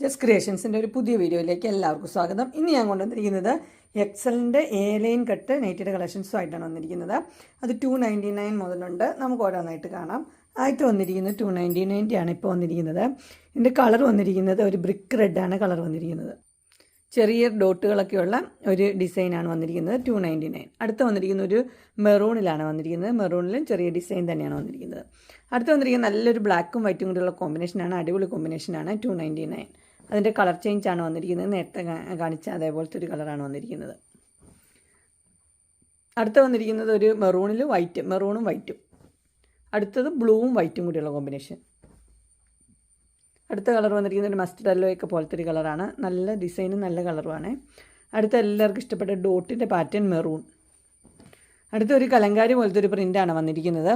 Just ക്രിയേഷൻസിന്റെ ഒരു പുതിയ വീഡിയോയിലേക്ക് എല്ലാവർക്കും സ്വാഗതം. ഇന്ന് ഞാൻ കൊണ്ടുവന്നിരിക്കുന്നത് എക്സലിന്റെ എ ലൈൻ കട്ട് നെയ്റ്റഡ് കളക്ഷൻസും ആയിട്ടാണ് വന്നിരിക്കുന്നത്. അത് ടു നയന്റി നയൻ മുതലുണ്ട്. നമുക്ക് ഓരോന്നായിട്ട് കാണാം. ആയിട്ട് വന്നിരിക്കുന്നത് ടു നയന്റി നയന്റി ആണ് ഇപ്പോൾ വന്നിരിക്കുന്നത്. ഇതിന്റെ കളർ വന്നിരിക്കുന്നത് ഒരു ബ്രിക്ക് റെഡാണ് കളർ വന്നിരിക്കുന്നത്. ചെറിയ ഡോട്ടുകളൊക്കെയുള്ള ഒരു ഡിസൈനാണ് വന്നിരിക്കുന്നത് ടു നയന്റി നയൻ അടുത്ത് വന്നിരിക്കുന്ന ഒരു മെറൂണിലാണ് വന്നിരിക്കുന്നത്. മെറൂണിലും ചെറിയ ഡിസൈൻ തന്നെയാണ് വന്നിരിക്കുന്നത്. അടുത്ത് വന്നിരിക്കുന്ന നല്ലൊരു ബ്ലാക്കും വൈറ്റും കൂടിയുള്ള കോമ്പിനേഷനാണ് അടിപൊളി കോമ്പിനേഷനാണ് ടു നയന്റി നയൻ അതിന്റെ കളർ ചേഞ്ച് ആണ് വന്നിരിക്കുന്നത്. നേരത്തെ കാണിച്ച അതേപോലത്തെ ഒരു കളറാണ് വന്നിരിക്കുന്നത്. അടുത്ത വന്നിരിക്കുന്നത് ഒരു മെറൂണിൽ വൈറ്റ് മെറൂണും വൈറ്റും അടുത്തത് ബ്ലൂവും വൈറ്റും കൂടിയുള്ള കോമ്പിനേഷൻ അടുത്ത കളർ വന്നിരിക്കുന്നത് ഒരു മസ്റ്റർഡ് അല്ലോയൊക്കെ പോലത്തെ ഒരു കളറാണ്. നല്ല ഡിസൈനും നല്ല കളറുമാണ് അടുത്ത എല്ലാവർക്കും ഇഷ്ടപ്പെട്ട ഡോട്ടിന്റെ പാറ്റേൺ മെറൂൺ. അടുത്ത ഒരു കലങ്കാരി പോലത്തെ ഒരു പ്രിന്റാണ് വന്നിരിക്കുന്നത്.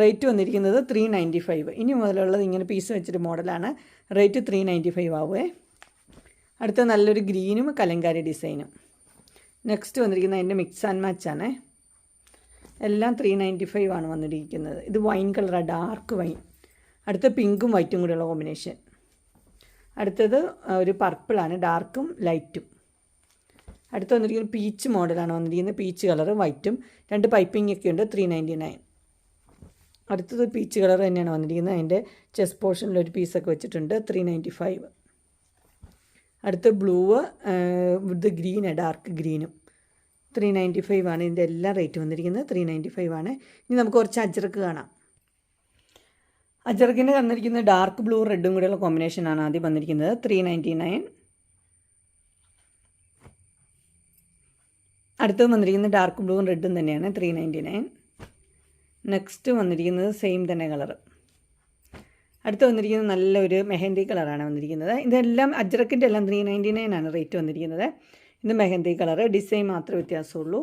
റേറ്റ് വന്നിരിക്കുന്നത് ത്രീ നയന്റി ഫൈവ് ഇനി മുതലുള്ളത് ഇങ്ങനെ പീസ് വെച്ചൊരു മോഡലാണ് റേറ്റ് ത്രീ നയന്റി ഫൈവ് ആവുമേ അടുത്ത നല്ലൊരു ഗ്രീനും കലങ്കാരി ഡിസൈനും നെക്സ്റ്റ് വന്നിരിക്കുന്നത് അതിന്റെ മിക്സ് ആൻഡ് മാച്ച് ആണ്. എല്ലാം ത്രീ നയന്റി ഫൈവ് ആണ് വന്നിരിക്കുന്നത്. ഇത് വൈൻ കളറാണ് ഡാർക്ക് വൈൻ അടുത്ത പിങ്കും വൈറ്റും കൂടെയുള്ള കോമ്പിനേഷൻ അടുത്തത് ഒരു പർപ്പിളാണ് ഡാർക്കും ലൈറ്റും അടുത്ത് വന്നിരിക്കുന്നത് പീച്ച് മോഡലാണ് വന്നിരിക്കുന്നത്. പീച്ച് കളറും വൈറ്റും രണ്ട് പൈപ്പിംഗ് ഒക്കെ ഉണ്ട് ത്രീ നയന്റി നയൻ അടുത്തത് പീച്ച് കളർ തന്നെയാണ് വന്നിരിക്കുന്നത്. അതിന്റെ ചെസ് പോർഷനിൽ ഒരു പീസൊക്കെ വെച്ചിട്ടുണ്ട് ത്രീ നയന്റി ഫൈവ് അടുത്ത ബ്ലൂ ഇത് ഗ്രീന് ഡാർക്ക് ഗ്രീനും ത്രീ നയന്റി ഫൈവ് ആണ് ഇതിന്റെ എല്ലാം റേറ്റ് വന്നിരിക്കുന്നത്. ത്രീ നയന്റി ഫൈവ് ആണ്. ഇനി നമുക്ക് കുറച്ച് അജർക്ക് കാണാം. അജർക്കിന്റെ തന്നിരിക്കുന്നത് ഡാർക്ക് ബ്ലൂ റെഡും കൂടെയുള്ള കോമ്പിനേഷനാണ് ആദ്യം വന്നിരിക്കുന്നത്. ത്രീ നയന്റി നയൻ അടുത്തത് വന്നിരിക്കുന്നത് ഡാർക്ക് ബ്ലൂവും റെഡും തന്നെയാണ് ത്രീ നയന്റി നയൻ നെക്സ്റ്റ് വന്നിരിക്കുന്നത് സെയിം തന്നെ കളർ അടുത്ത് വന്നിരിക്കുന്നത് നല്ലൊരു മെഹന്തി കളറാണ് വന്നിരിക്കുന്നത്. ഇതെല്ലാം അജ്രക്കിന്റെ എല്ലാം ത്രീ നയന്റി നയൻ ആണ് റേറ്റ് വന്നിരിക്കുന്നത്. ഇത് മെഹന്തി കളർ ഡിസൈൻ മാത്രമേ വ്യത്യാസമുള്ളൂ.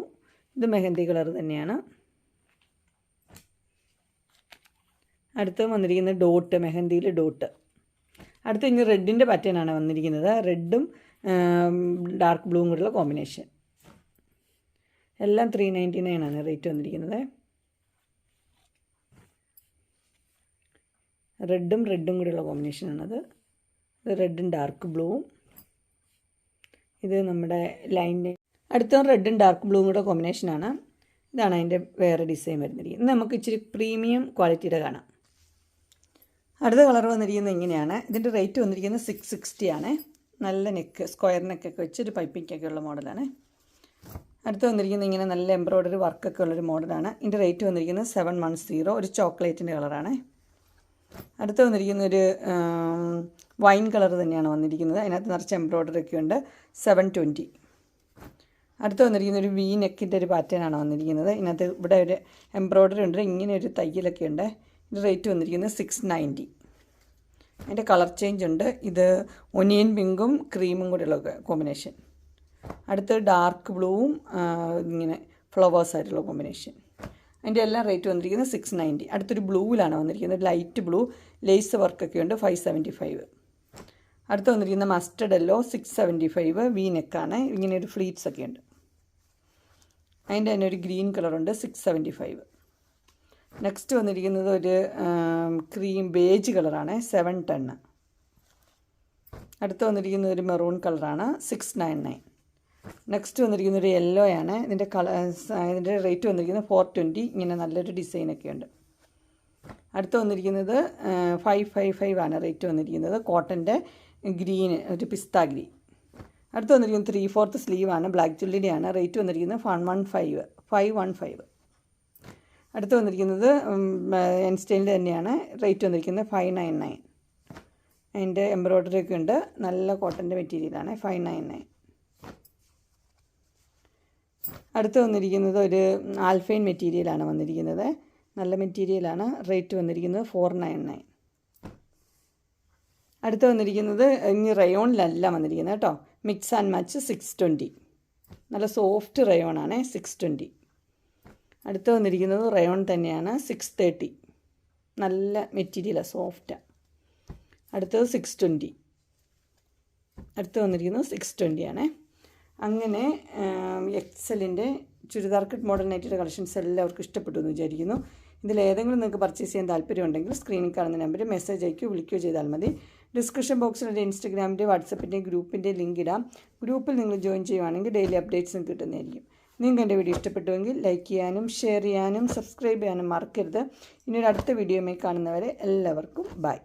ഇത് മെഹന്തി കളർ തന്നെയാണ്. അടുത്ത് വന്നിരിക്കുന്നത് ഡോട്ട് മെഹന്തിയിൽ ഡോട്ട് അടുത്ത് ഇനി റെഡിന്റെ പാറ്റേൺ ആണ് വന്നിരിക്കുന്നത്. റെഡും ഡാർക്ക് ബ്ലൂവും കൂടെയുള്ള കോമ്പിനേഷൻ എല്ലാം ത്രീ നയന്റി നയൻ ആണ് റേറ്റ് വന്നിരിക്കുന്നത്. റെഡും റെഡും കൂടെയുള്ള കോമ്പിനേഷനാണത് ഇത് റെഡും ഡാർക്ക് ബ്ലൂവും ഇത് നമ്മുടെ ലൈന്റെ അടുത്ത റെഡും ഡാർക്ക് ബ്ലൂവും കൂടെ കോമ്പിനേഷനാണ് ഇതാണ് അതിന്റെ വേറെ ഡിസൈൻ വരുന്നിരിക്കുന്നത്. നമുക്ക് ഇച്ചിരി പ്രീമിയം ക്വാളിറ്റിയുടെ കാണാം. അടുത്ത കളർ വന്നിരിക്കുന്നത് ഇങ്ങനെയാണ്. ഇതിന്റെ റേറ്റ് വന്നിരിക്കുന്നത് സിക്സ് സിക്സ്റ്റി ആണ്. നല്ല നെക്ക് സ്ക്വയർ നെക്കൊക്കെ വെച്ച് ഒരു പൈപ്പിങ്ങൊക്കെ ഉള്ള മോഡലാണ് അടുത്ത് വന്നിരിക്കുന്നത് ഇങ്ങനെ നല്ല എംബ്രോയ്ഡറി വർക്കൊക്കെ ഉള്ളൊരു മോഡലാണ്. ഇതിന്റെ റേറ്റ് വന്നിരിക്കുന്നത് സെവൻ വൺ സീറോ ഒരു ചോക്ലേറ്റിന്റെ കളറാണ്. അടുത്ത് വന്നിരിക്കുന്ന ഒരു വൈൻ കളർ തന്നെയാണ് വന്നിരിക്കുന്നത്. അതിനകത്ത് നിറച്ച് എംബ്രോയ്ഡറി ഒക്കെ ഉണ്ട്. സെവൻ ട്വന്റി അടുത്ത് വന്നിരിക്കുന്ന ഒരു വി നെക്കിന്റെ ഒരു പാറ്റേൺ ആണ് വന്നിരിക്കുന്നത്. ഇതിനകത്ത് ഇവിടെ ഒരു എംബ്രോയ്ഡറി ഉണ്ട്. ഇങ്ങനെ ഒരു തയ്യലൊക്കെ ഉണ്ട്. ഇതിന്റെ റേറ്റ് വന്നിരിക്കുന്നത് സിക്സ് നയന്റി അതിന്റെ കളർ ചേഞ്ച് ഉണ്ട്. ഇത് ഒനിയൻ പിങ്കും ക്രീമും കൂടെയുള്ള കോമ്പിനേഷൻ അടുത്ത് ഡാർക്ക് ബ്ലൂവും ഇങ്ങനെ ഫ്ലവേഴ്സ് ആയിട്ടുള്ള കോമ്പിനേഷൻ അതിന്റെ എല്ലാം റേറ്റ് വന്നിരിക്കുന്നത് സിക്സ് നയന്റി അടുത്തൊരു ബ്ലൂവിലാണ് വന്നിരിക്കുന്നത്. ലൈറ്റ് ബ്ലൂ ലേസ് വർക്കൊക്കെ ഉണ്ട് ഫൈവ് സെവന്റി ഫൈവ് അടുത്ത് വന്നിരിക്കുന്ന മസ്റ്റർഡ് എല്ലോ സിക്സ് സെവന്റി ഫൈവ് വി നെക്കാണ് ഇങ്ങനെ ഒരു ഫ്ലീറ്റ്സ് ഒക്കെ ഉണ്ട്. അതിന്റെ തന്നെ ഒരു ഗ്രീൻ കളറുണ്ട് സിക്സ് സെവന്റി ഫൈവ് നെക്സ്റ്റ് വന്നിരിക്കുന്നത് ഒരു ക്രീം ബേജ് കളറാണ് സെവൻ ടെണ്ണ് അടുത്ത് വന്നിരിക്കുന്നത് ഒരു മെറൂൺ കളറാണ് സിക്സ് നയൻ നയൻ നെക്സ്റ്റ് വന്നിരിക്കുന്ന ഒരു യെല്ലോ ആണ്. ഇതിന്റെ കളർ ഇതിന്റെ റേറ്റ് വന്നിരിക്കുന്നത് ഫോർ ട്വന്റി ഇങ്ങനെ നല്ലൊരു ഡിസൈനൊക്കെ ഉണ്ട്. അടുത്ത് വന്നിരിക്കുന്നത് ഫൈവ് ഫൈവ് ഫൈവ് ആണ് റേറ്റ് വന്നിരിക്കുന്നത്. കോട്ടന്റെ ഗ്രീൻ ഒരു പിസ്ത ഗ്രീൻ അടുത്ത് വന്നിരിക്കുന്നത് ത്രീ ഫോർത്ത് സ്ലീവാണ് ബ്ലാക്ക് ജുള്ളിന്റെയാണ് റേറ്റ് വന്നിരിക്കുന്നത് one one five five one five അടുത്ത് വന്നിരിക്കുന്നത് എൻസ്റ്റൈനിൽ തന്നെയാണ്. റേറ്റ് വന്നിരിക്കുന്നത് ഫൈവ് നയൻ നയൻ അതിന്റെ എംബ്രോയ്ഡറി ഒക്കെ ഉണ്ട്. നല്ല കോട്ടന്റെ മെറ്റീരിയലാണ് ഫൈവ് നയൻ നയൻ അടുത്ത് വന്നിരിക്കുന്നത് ഒരു ആൽഫൈൻ മെറ്റീരിയലാണ് വന്നിരിക്കുന്നത്. നല്ല മെറ്റീരിയലാണ് റേറ്റ് വന്നിരിക്കുന്നത് ഫോർ നയൻ നയൻ അടുത്ത് വന്നിരിക്കുന്നത് ഇനി റയോണിലല്ല വന്നിരിക്കുന്നത് കേട്ടോ. Mix and match six twenty നല്ല സോഫ്റ്റ് റയോണാണ് സിക്സ് ട്വന്റി അടുത്ത് വന്നിരിക്കുന്നത് റയോൺ തന്നെയാണ് സിക്സ് തേർട്ടി നല്ല മെറ്റീരിയലാണ് സോഫ്റ്റാണ് അടുത്തത് സിക്സ് ട്വന്റി അടുത്ത് വന്നിരിക്കുന്നത് സിക്സ് ട്വന്റി ആണേ. അങ്ങനെ എക്സലിന്റെ ചുരിദാർ കട്ട് മോഡൽ നൈറ്റിയുടെ കളക്ഷൻസ് എല്ലാവർക്കും ഇഷ്ടപ്പെട്ടു എന്ന് വിചാരിക്കുന്നു. ഇതിലേതെങ്കിലും നിങ്ങൾക്ക് പർച്ചേസ് ചെയ്യാൻ താല്പര്യമുണ്ടെങ്കിൽ സ്ക്രീനിൽ കാണുന്ന നമ്പറിൽ മെസ്സേജ് അയക്കുകയോ വിളിക്കുകയോ ചെയ്താൽ മതി. ഡിസ്ക്രിപ്ഷൻ ബോക്സിൽ എന്റെ ഇൻസ്റ്റഗ്രാമിന്റെ വാട്സപ്പിന്റെ ഗ്രൂപ്പിന്റെ ലിങ്ക് ഇടാം. ഗ്രൂപ്പിൽ നിങ്ങൾ ജോയിൻ ചെയ്യുവാണെങ്കിൽ ഡെയിലി അപ്ഡേറ്റ്സും കിട്ടുന്നതായിരിക്കും. നിങ്ങൾക്ക് എന്റെ വീഡിയോ ഇഷ്ടപ്പെട്ടുവെങ്കിൽ ലൈക്ക് ചെയ്യാനും ഷെയർ ചെയ്യാനും സബ്സ്ക്രൈബ് ചെയ്യാനും മറക്കരുത്. ഇനി ഒരു അടുത്ത വീഡിയോയുമായി കാണുന്നവരെ എല്ലാവർക്കും ബൈ.